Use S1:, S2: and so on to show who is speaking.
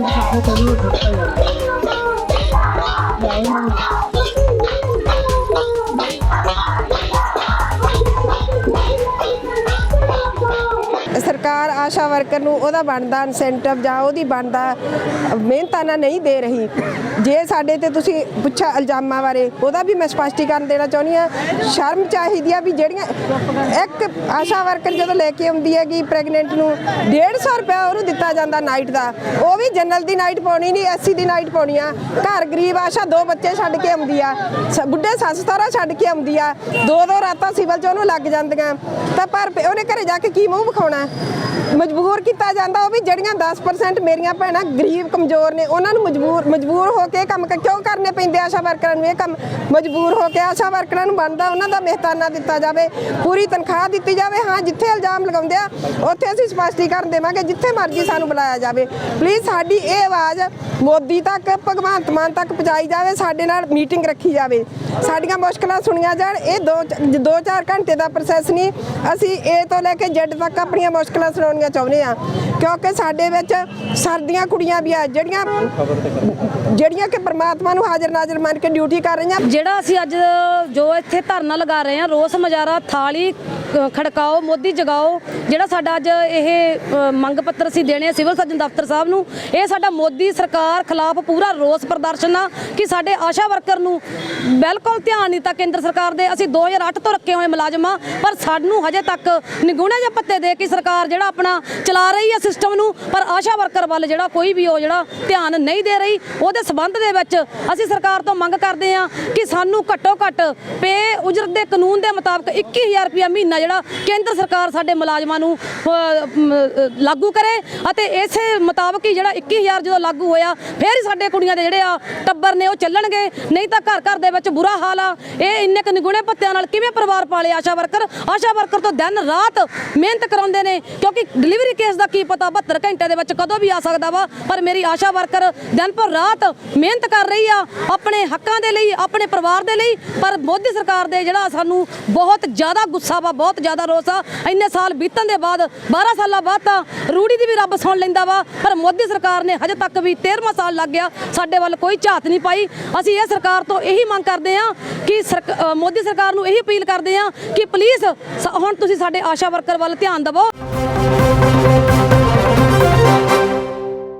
S1: ที่ทำให้เขารูดเออไหนมา ਸਰਕਾਰ ਆਸ਼ਾ ਵਰਕਰ ਨੂੰ ਉਹਦਾ ਬਣਦਾ ਇਨਸੈਂਟਿਵ ਜਾਂ ਉਹਦੀ ਬਣਦਾ ਮਿਹਨਤਾਨਾ ਨਹੀਂ ਦੇ ਰਹੀ। ਜੇ ਸਾਡੇ ਤੇ ਤੁਸੀਂ ਪੁੱਛਿਆ ਇਲਜ਼ਾਮਾਂ ਬਾਰੇ, ਉਹਦਾ ਵੀ ਮੈਂ ਸਪਸ਼ਟੀਕਰਨ ਦੇਣਾ ਚਾਹੁੰਦੀ ਆ ਸ਼ਰਮ ਚਾਹੀਦੀ ਆ ਵੀ ਜਿਹੜੀਆਂ ਇੱਕ ਆਸ਼ਾ ਵਰਕਰ ਜਦੋਂ ਲੈ ਕੇ ਆਉਂਦੀ ਹੈਗੀ ਪ੍ਰੈਗਨੈਂਟ ਨੂੰ 150 ਰੁਪਏ ਉਹਨੂੰ ਦਿੱਤਾ ਜਾਂਦਾ ਨਾਈਟ ਦਾ। ਉਹ ਵੀ ਜਨਰਲ ਦੀ ਨਾਈਟ ਪਾਉਣੀ ਨਹੀਂ ਐਸਸੀ ਦੀ ਨਾਈਟ ਪਾਉਣੀ ਆ। ਘਰ ਗਰੀਬ ਆਸ਼ਾ ਦੋ ਬੱਚੇ ਛੱਡ ਕੇ ਆਉਂਦੀ ਆ। ਬੁੱਢੇ ਸੱਸ ਸਹੁਰਾ ਛੱਡ ਕੇ ਆਉਂਦੀ ਆ। ਦੋ ਦੋ ਰਾਤਾਂ ਸਿਵਲ ਚ ਉਹਨੂੰ ਲੱਗ ਜਾਂਦੀਆਂ। ਤਾਂ ਪਰ ਉਹਨੇ ਘਰੇ ਜਾ ਕੇ ਕੀ ਮੂੰਹ ਵਿਖਾਉਣਾ? ਮਜਬੂਰ ਕੀਤਾ ਜਾਂਦਾ, ਉਹ ਵੀ ਜਿਹੜੀਆਂ 10% ਮੇਰੀਆਂ ਭੈਣਾਂ ਗਰੀਬ, ਕਮਜ਼ੋਰ ਨੇ, ਉਹਨਾਂ ਨੂੰ ਮਜਬੂਰ ਮਜਬੂਰ ਹੋ ਕੇ ਕੰਮ ਕਿਉਂ ਕਰਨੇ ਪੈਂਦੇ ਆਸ਼ਾ ਵਰਕਰਾਂ ਨੂੰ? ਇਹ ਕੰਮ ਮਜਬੂਰ ਹੋ ਕੇ ਆਸ਼ਾ ਵਰਕਰਾਂ ਨੂੰ ਬਣਦਾ, ਉਹਨਾਂ ਦਾ ਮਹਿਤਾਨਾ ਦਿੱਤਾ ਜਾਵੇ, ਪੂਰੀ ਤਨਖਾਹ ਦਿੱਤੀ ਜਾਵੇ। ਹਾਂ, ਜਿੱਥੇ ਇਲਜ਼ਾਮ ਲਗਾਉਂਦੇ ਆ, ਉੱਥੇ ਅਸੀਂ ਸਪਸ਼ਟੀਕਰਨ ਦੇਵਾਂਗੇ, ਜਿੱਥੇ ਮਰਜ਼ੀ ਸਾਨੂੰ ਬੁਲਾਇਆ ਜਾਵੇ। ਪਲੀਜ਼ ਸਾਡੀ ਇਹ ਆਵਾਜ਼ ਮੋਦੀ ਤੱਕ, ਭਗਵੰਤ ਮਾਨ ਤੱਕ ਪਹੁੰਚਾਈ ਜਾਵੇ, ਸਾਡੇ ਨਾਲ ਮੀਟਿੰਗ ਰੱਖੀ ਜਾਵੇ। ਸਾਡੀਆਂ ਮੁਸ਼ਕਲਾਂ ਸੁਣੀਆਂ ਜਾਣ, ਇਹ ਦੋ ਦੋ ਚਾਰ ਘੰਟੇ ਦਾ ਪ੍ਰੋਸੈਸ ਨਹੀਂ। ਅਸੀਂ ਇਹ ਤੋਂ ਲੈ ਕੇ ਜੈਡ ਤੱਕ ਆਪਣੀਆਂ ਮੁਸ਼ਕਲਾਂ ਸੁਣਾਉਣੀਆਂ ਚਾਹੁੰਦੇ ਆ ਕਿਉਂਕਿ ਸਾਡੇ ਵਿੱਚ ਸਰਦੀਆਂ ਕੁੜੀਆਂ ਵੀ ਆ, ਜਿਹੜੀਆਂ ਜਿਹੜੀਆਂ ਕਿ ਪ੍ਰਮਾਤਮਾ ਨੂੰ ਹਾਜ਼ਰ ਨਾਜ਼ਰ ਮੰਨ ਕੇ ਡਿਊਟੀ ਕਰ ਰਹੀਆਂ।
S2: ਜਿਹੜਾ ਅਸੀਂ ਅੱਜ ਜੋ ਇੱਥੇ ਧਰਨਾ ਲਗਾ ਰਹੇ ਹਾਂ, ਰੋਸ ਮਜਾਰਾ, ਥਾਲੀ ਖੜਕਾਓ, ਮੋਦੀ ਜਗਾਓ, ਜਿਹੜਾ ਸਾਡਾ ਅੱਜ ਇਹ ਮੰਗ ਪੱਤਰ ਅਸੀਂ ਦੇਣੇ ਆ ਸਿਵਲ ਸਰਜਨ ਦਫ਼ਤਰ ਸਾਹਿਬ ਨੂੰ, ਇਹ ਸਾਡਾ ਮੋਦੀ ਸਰਕਾਰ ਖਿਲਾਫ ਪੂਰਾ ਰੋਸ ਪ੍ਰਦਰਸ਼ਨ ਆ ਕਿ ਸਾਡੇ ਆਸ਼ਾ ਵਰਕਰ ਨੂੰ ਬਿਲਕੁਲ ਧਿਆਨ ਨਹੀਂ ਤਾਂ ਕੇਂਦਰ ਸਰਕਾਰ ਦੇ। ਅਸੀਂ 2008 ਤੋਂ ਰੱਖੇ ਹੋਏ ਮੁਲਾਜ਼ਮ ਆ, ਪਰ ਸਾਨੂੰ ਹਜੇ ਤੱਕ ਨਿਗੁਣੇ ਜਾਂ ਪੱਤੇ ਦੇ ਕੇ ਸਰਕਾਰ ਜਿਹੜਾ ਆਪਣਾ ਚਲਾ ਰਹੀ ਹੈ ਸਿਸਟਮ ਨੂੰ, ਪਰ ਆਸ਼ਾ ਵਰਕਰ ਵੱਲ ਜਿਹੜਾ ਕੋਈ ਵੀ ਉਹ ਜਿਹੜਾ ਧਿਆਨ ਨਹੀਂ ਦੇ ਰਹੀ, ਉਹਦੇ ਸਬੰਧ ਦੇ ਵਿੱਚ ਅਸੀਂ ਸਰਕਾਰ ਤੋਂ ਮੰਗ ਕਰਦੇ ਹਾਂ ਕਿ ਸਾਨੂੰ ਘੱਟੋ ਘੱਟ ਪੇ ਉਜਰਤ ਦੇ ਕਾਨੂੰਨ ਦੇ ਮੁਤਾਬਕ 21000 ਰੁਪਇਆ ਮਹੀਨਾ ਜਿਹੜਾ ਕੇਂਦਰ ਸਰਕਾਰ ਸਾਡੇ ਮੁਲਾਜ਼ਮਾਂ ਨੂੰ ਲਾਗੂ ਕਰੇ ਅਤੇ ਇਸੇ ਮੁਤਾਬਕ ਹੀ ਜਿਹੜਾ 21000 ਜਦੋਂ ਲਾਗੂ ਹੋਇਆ, ਫਿਰ ਹੀ ਸਾਡੇ ਕੁੜੀਆਂ ਦੇ ਜਿਹੜੇ ਆ ਟੱਬਰ ਨੇ ਉਹ ਚੱਲਣਗੇ। ਨਹੀਂ ਤਾਂ ਘਰ ਘਰ ਦੇ ਵਿੱਚ ਬੁਰਾ ਹਾਲ ਆ। ਇਹ ਇੰਨੇ ਕੁ ਨਿਗੁਣੇ ਪੱਤਿਆਂ ਨਾਲ ਕਿਵੇਂ ਪਰਿਵਾਰ ਪਾਲੇ ਆਸ਼ਾ ਵਰਕਰ? ਆਸ਼ਾ ਵਰਕਰ ਤੋਂ ਦਿਨ ਰਾਤ ਮਿਹਨਤ ਕਰਾਉਂਦੇ ਨੇ, ਕਿਉਂਕਿ ਡਿਲੀਵਰੀ ਕੇਸ ਦਾ ਕੀ ਪਤਾ 72 ਘੰਟੇ ਦੇ ਵਿੱਚ ਕਦੋਂ ਵੀ ਆ ਸਕਦਾ ਵਾ। ਪਰ ਮੇਰੀ ਆਸ਼ਾ ਵਰਕਰ ਦਿਨ ਪਰ ਰਾਤ ਮਿਹਨਤ ਕਰ ਰਹੀ ਆ, ਆਪਣੇ ਹੱਕਾਂ ਦੇ ਲਈ, ਆਪਣੇ ਪਰਿਵਾਰ ਦੇ ਲਈ। ਪਰ ਮੋਦੀ ਸਰਕਾਰ ਦੇ ਜਿਹੜਾ ਸਾਨੂੰ ਬਹੁਤ ਜ਼ਿਆਦਾ ਗੁੱਸਾ ਵਾ, ਬਹੁਤ ਬਹੁਤ ਜ਼ਿਆਦਾ ਰੋਸ ਆ। ਇੰਨੇ ਸਾਲ ਬੀਤਣ ਦੇ ਬਾਅਦ 12 ਸਾਲਾਂ ਬਾਅਦ ਤਾਂ ਰੂੜੀ ਦੀ ਵੀ ਰੱਬ ਸੁਣ ਲੈਂਦਾ ਵਾ। ਪਰ ਮੋਦੀ ਸਰਕਾਰ ਨੇ ਹਜੇ ਤੱਕ ਵੀ 13ਵਾਂ ਸਾਲ ਲੱਗ ਗਿਆ, ਸਾਡੇ ਵੱਲ ਕੋਈ ਝਾਤ ਨਹੀਂ ਪਾਈ। ਅਸੀਂ ਇਹ ਸਰਕਾਰ ਤੋਂ ਇਹੀ ਮੰਗ ਕਰਦੇ ਹਾਂ ਕਿ ਸਰਕ- ਮੋਦੀ ਸਰਕਾਰ ਨੂੰ ਇਹੀ ਅਪੀਲ ਕਰਦੇ ਹਾਂ ਕਿ ਪਲੀਜ਼ ਹੁਣ ਤੁਸੀਂ ਸਾਡੇ ਆਸ਼ਾ ਵਰਕਰ ਵੱਲ ਧਿਆਨ ਦਿਵੋ।